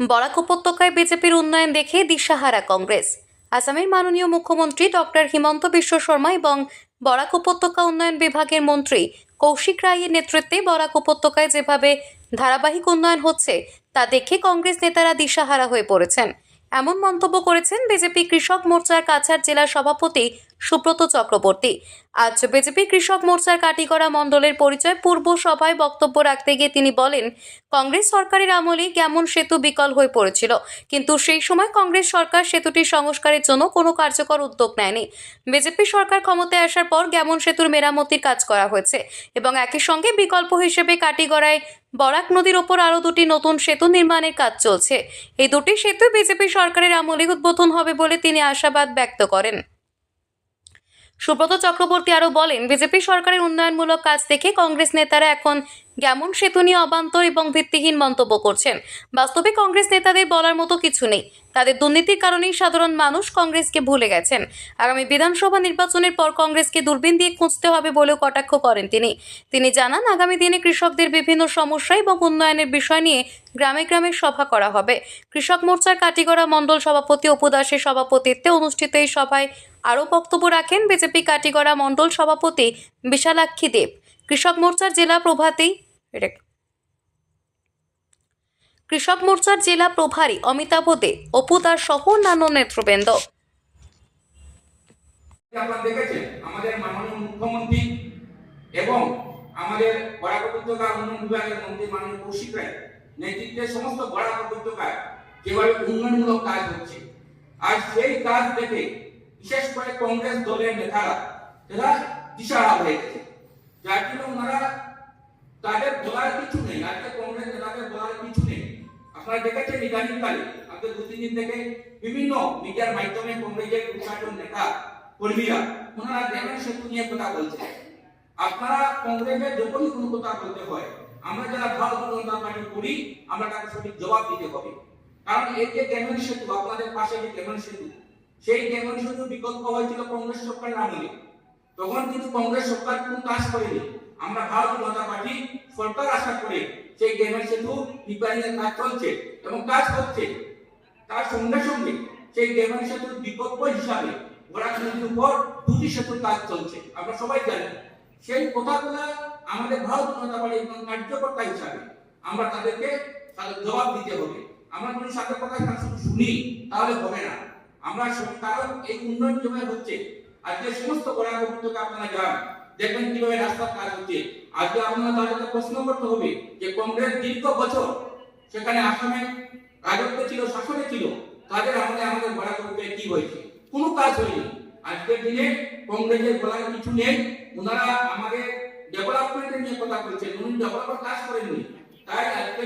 বরাক উপত্যকায় বিজেপির উন্নয়ন দেখে দিশাহারা কংগ্রেস। আসামের মাননীয় মুখ্যমন্ত্রী ডক্টর হিমন্ত বিশ্ব শর্মা এবং বরাক উপত্যকা উন্নয়ন বিভাগের মন্ত্রী কৌশিক রায়ের নেতৃত্বে বরাক উপত্যকায় যেভাবে ধারাবাহিক উন্নয়ন হচ্ছে, তা দেখে কংগ্রেস নেতারা দিশাহারা হয়ে পড়েছেন। এমন মন্তব্য করেছেন বিজেপি কৃষক মোর্চার কাছাড় জেলা সভাপতি সুব্রত চক্রবর্তী। আজ বিজেপি কৃষক মোর্চার কাটিগড়া মণ্ডলের পরিচয় পূর্ব সভায় বক্তব্য রাখতে গিয়ে তিনি বলেন, কংগ্রেস সরকারের আমলেই কেমন সেতু বিকল হয়ে পড়েছিল। কিন্তু সেই সময় কংগ্রেস সরকার সেতুটি সংস্কারের জন্য কোনো কার্যকর উদ্যোগ নেয়নি। বিজেপি সরকার ক্ষমতায় আসার পর গ্যামন সেতুর মেরামতির কাজ করা হয়েছে এবং একই সঙ্গে বিকল্প হিসেবে কাটিগড়ায় বরাক নদীর ওপর আরও দুটি নতুন সেতু নির্মাণের কাজ চলছে। এই দুটি সেতু বিজেপি সরকারের আমলে উদ্বোধন হবে বলে তিনি আশাবাদ ব্যক্ত করেন। সুব্রত চক্রবর্তী আরও বলেন, বিজেপি সরকারের উন্নয়নমূলক কাজ দেখে কংগ্রেস নেতারা এখন যেমন সেতু নিয়ে অবান্তর এবং ভিত্তিহীন মন্তব্য করছেন। বাস্তবে কংগ্রেস নেতাদের বলার মতো কিছু নেই। তাদের দুর্নীতির কারণেই সাধারণ মানুষ কংগ্রেসকে ভুলে গেছেন। আগামী বিধানসভা নির্বাচনের পর কংগ্রেসকে দূরবীন দিয়ে খুঁজতে হবে বলেও কটাক্ষ করেন তিনি। তিনি জানান, আগামী দিনে কৃষকদের বিভিন্ন সমস্যা এবং উন্নয়নের বিষয় নিয়ে গ্রামে গ্রামে সভা করা হবে। কৃষক মোর্চার কাটিগড়া মণ্ডল সভাপতি অপু দাসের সভাপতিত্বে অনুষ্ঠিত এই সভায় আরও বক্তব্য রাখেন বিজেপি কাটিগড়া মণ্ডল সভাপতি বিশালাক্ষী দেব। কৃষক মোর্চার জেলা প্রভাতী কৃষক মোর্চার জেলা প্রভারী অমিতাভ দে অপু দাস সহ অন্যান্য নেতৃবৃন্দ। আমাদের মাননীয় মুখ্যমন্ত্রী এবং আমাদের সমস্ত কাজ হচ্ছে, আর সেই কাজ দেখে বিশেষ করে কংগ্রেস দলের নেতারা এরা দিশাহারা হয়ে গেছে। যার জন্য ওনারা তাদের বলার কিছু নেই আজকে কংগ্রেস নেতাদের বলার কিছু নেই। আপনারা দেখেছেন ইদানিংকালে, আজকে দু, তিন দিন থেকে বিভিন্ন মিডিয়ার মাধ্যমে কংগ্রেসের চারজন নেতা, কর্মীরা, ওনারা ড্যামের সেতু নিয়ে কথা বলছে আপনারা কংগ্রেসের যখনই কোনো কথা বলতে হয়, আমরা যারা ভারতীয় জনতা পার্টি করি, আমরা তাকে সঠিক জবাব দিতে হবে। কারণ এই যে ড্যামের সেতু, আপনাদের পাশে যে ড্যামের সেতু সেই ড্যামের সেতু বিকল্প হয়েছিল কংগ্রেস সরকারের আমলে তখন কিন্তু কংগ্রেস সরকার কোনো কাজ করেনি। আমরা ভারতীয় জনতা পার্টি সরকার আশা করে সেই ড্যামের সেতু রিপেয়ারিং কাজ চলছে এবং কাজ হচ্ছে তার সঙ্গে সঙ্গে সেই ড্যামের সেতুর বিকল্প হিসাবে বরাক নদীর উপর দুটি সেতুর কাজ চলছে। আমরা সবাই জানি, সেই কথাগুলো আমাদের ভারতীয় জনতা একজন কার্যকর্তা হিসাবে আমরা তাদেরকে তাদের জবাব দিতে হবে। আমরা যদি সাথে কথা শুধু শুনি, তাহলে হবে না। আমরা কারণ এই উন্নয়ন যেভাবে হচ্ছে? আজকে সমস্ত বরাক উপত্যকা আপনারা যান দেখবেন কীভাবে রাস্তার কাজ হচ্ছে। আজকে আপনারা তাদেরকে প্রশ্ন করতে হবে যে কংগ্রেস দীর্ঘ বছর সেখানে আসামে রাজত্ব ছিল, শাসনে ছিল, তাদের আমলে আমাদের বরাক উপত্যকায় কি হয়েছে? কোনো কাজ হয়নি। আজকের দিনে কংগ্রেসের বলার কিছু নেই। ওনারা আমাদের ডেভেলপমেন্টের নিয়ে কথা বলছেন, উনি ডেভেলপমেন্ট কাজ করেননি।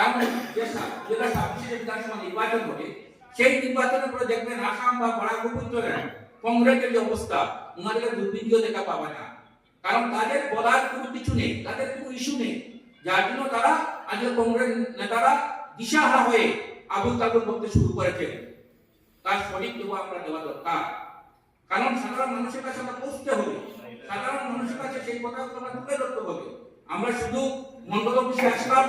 কারণ যে হবে সেই দেখবেন আসাম বা বরাক কংগ্রেসের যে অবস্থা ওনাদের দুর্নীতিও দেখা পাবে না। কারণ তাদের বলার কোনো কিছু নেই, তাদের কোনো ইস্যু নেই। যার জন্য তারা আজকে কংগ্রেস নেতারা দিশাহারা হয়ে আবুল তাবুল করতে শুরু করেছেন তার সঠিক জবাব আমরা দেওয়া দরকার। কারণ সাধারণ মানুষের কাছে আমরা পৌঁছতে হবে। সাধারণ মানুষের কাছে আমরা তুলে ধরতে হবে। আমরা শুধু মন্ডল অফিসে আসলাম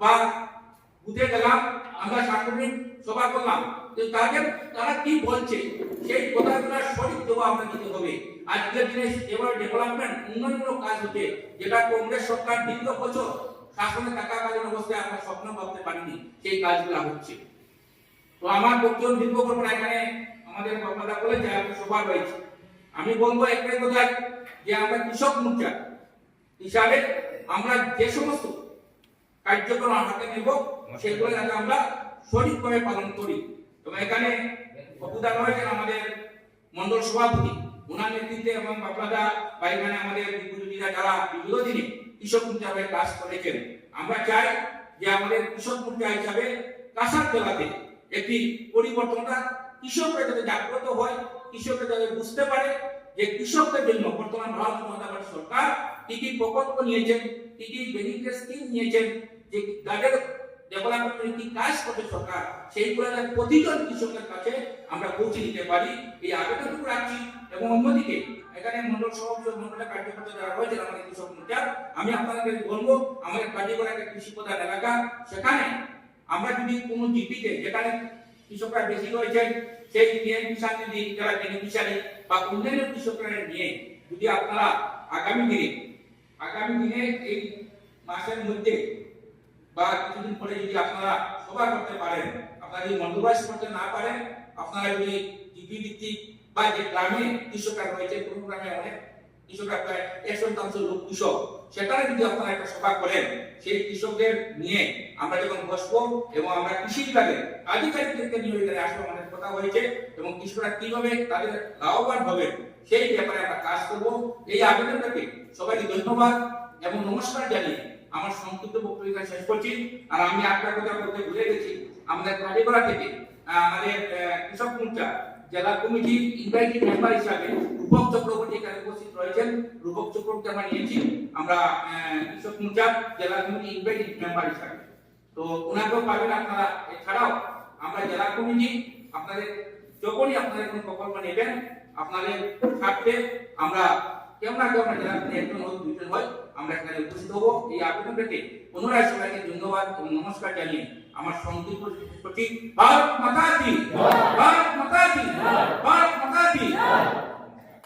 বা বুঝে গেলাম, আমরা সাংগঠনিক সভা করলাম। কিন্তু তাদের তারা কি বলছে? সেই কথাগুলো সঠিক জবাব আমরা দিতে হবে। আজকের দিনে এবার ডেভেলপমেন্ট উন্নয়নমূলক কাজ হচ্ছে, যেটা কংগ্রেস সরকার দীর্ঘ বছর শাসনে থাকাকালীন অবস্থায় আমরা স্বপ্ন ভাবতে পারিনি, সেই কাজগুলো হচ্ছে। তো আমার বক্তব্য দীর্ঘ করব এখানে আমাদের কথা বলেছে একটা সভা রয়েছে। আমি বলব একটাই কথা, যে আমরা কৃষক মোর্চা হিসাবে আমরা যে সমস্ত কার্যক্রম হাতে নেব, সেগুলো যাতে আমরা সঠিকভাবে পালন করি। এবং এখানে অবদান রয়েছেন আমাদের মন্ডল সভাপতি। ওনার নেতৃত্বে এবং বাবলাদা বা এখানে আমাদের বিদ্যুৎীরা যারা বিগত দিনে কৃষক মোর্চা কাজ করেছেন, আমরা চাই যে আমাদের কৃষক মোর্চা হিসাবে কাঁসার জেলাতে একটি পরিবর্তনটা কৃষকরা যাতে জাগ্রত হয়, কৃষকরা যাতে বুঝতে পারে যে কৃষকদের জন্য বর্তমান ভারত জনতা সরকার কি কি প্রকল্প নিয়েছেন, কি কি বেনিফিট স্কিম নিয়েছেন যে তাদের ডেভেলপমেন্টের কি কাজ করবে সরকার সেইগুলো যেন প্রতিজন কৃষকের কাছে আমরা পৌঁছে দিতে পারি। এই আবেদনটুকু রাখছি এবং অন্যদিকে এখানে মন্ডল সভাপতি মন্ডলের কার্যকর্তা যারা রয়েছেন আমাদের কৃষক মোর্চা, আমি আপনাদেরকে বলব, আমাদের কার্যকর একটা কৃষি প্রধান এলাকা, সেখানে আমরা যদি কোনো জিপিতে যেখানে কৃষকরা বেশি রয়েছেন সেই পিএম কিষাণ নিধি যারা বেনিফিশিয়ারি বা অন্যান্য কৃষকরা নিয়ে যদি আপনারা আগামী দিনে আগামী দিনে এই মাসের মধ্যে বা কিছুদিন পরে যদি আপনারা সভা করতে পারেন, আপনারা যদি বন্দোবস্ত করতে না পারেন, আপনারা যদি জিপি ভিত্তিক বা যে গ্রামে কৃষকরা রয়েছে, কোন গ্রামে অনেক কৃষকরা প্রায় একশো শতাংশ লোক কৃষক সেখানে যদি আপনারা একটা সভা করেন, সেই কৃষকদের নিয়ে আমরা যখন বসবো এবং আমরা কৃষি বিভাগের আধিকারিকদেরকে নিয়ে এখানে আসব, আমাদের কথা হয়েছে এবং কৃষকরা কীভাবে তাদের লাভবান হবে, সেই ব্যাপারে আমরা কাজ করব। এই আবেদনটাকে সবাইকে ধন্যবাদ এবং নমস্কার জানিয়ে আমার সংক্ষিপ্ত এখানে শেষ করছি। আর আমি একটা কথা বলতে ভুলে গেছি। আমাদের কালীগড়া থেকে আমাদের কৃষক মোর্চা, জেলা কমিটির ইনভাইটেড মেম্বার হিসাবে রূপক চক্রবর্তী এখানে উপস্থিত রয়েছেন। রূপক চক্রবর্তী আমরা নিয়েছি। আমরা কৃষক মোর্চা, জেলা কমিটি ইনভাইটেড মেম্বার হিসাবে। তো ওনাকেও পাবেন আপনারা। এছাড়াও আমরা জেলা কমিটি, আপনাদের যখনই আপনাদের কোনো প্রকল্প নেবেন, আপনাদের স্বার্থে আমরা কেউ না কেউ জেলা কমিটি একজন হোক দুজন হয়। আমরা এখানে উপস্থিত হব। এই আবেদনটাকে পুনরায় সবাইকে ধন্যবাদ এবং নমস্কার জানিয়ে আমার সংক্ষিপ্ত করছি ভারত মাতা কি? ভারত মাতা কি? ভারত মাতা কি?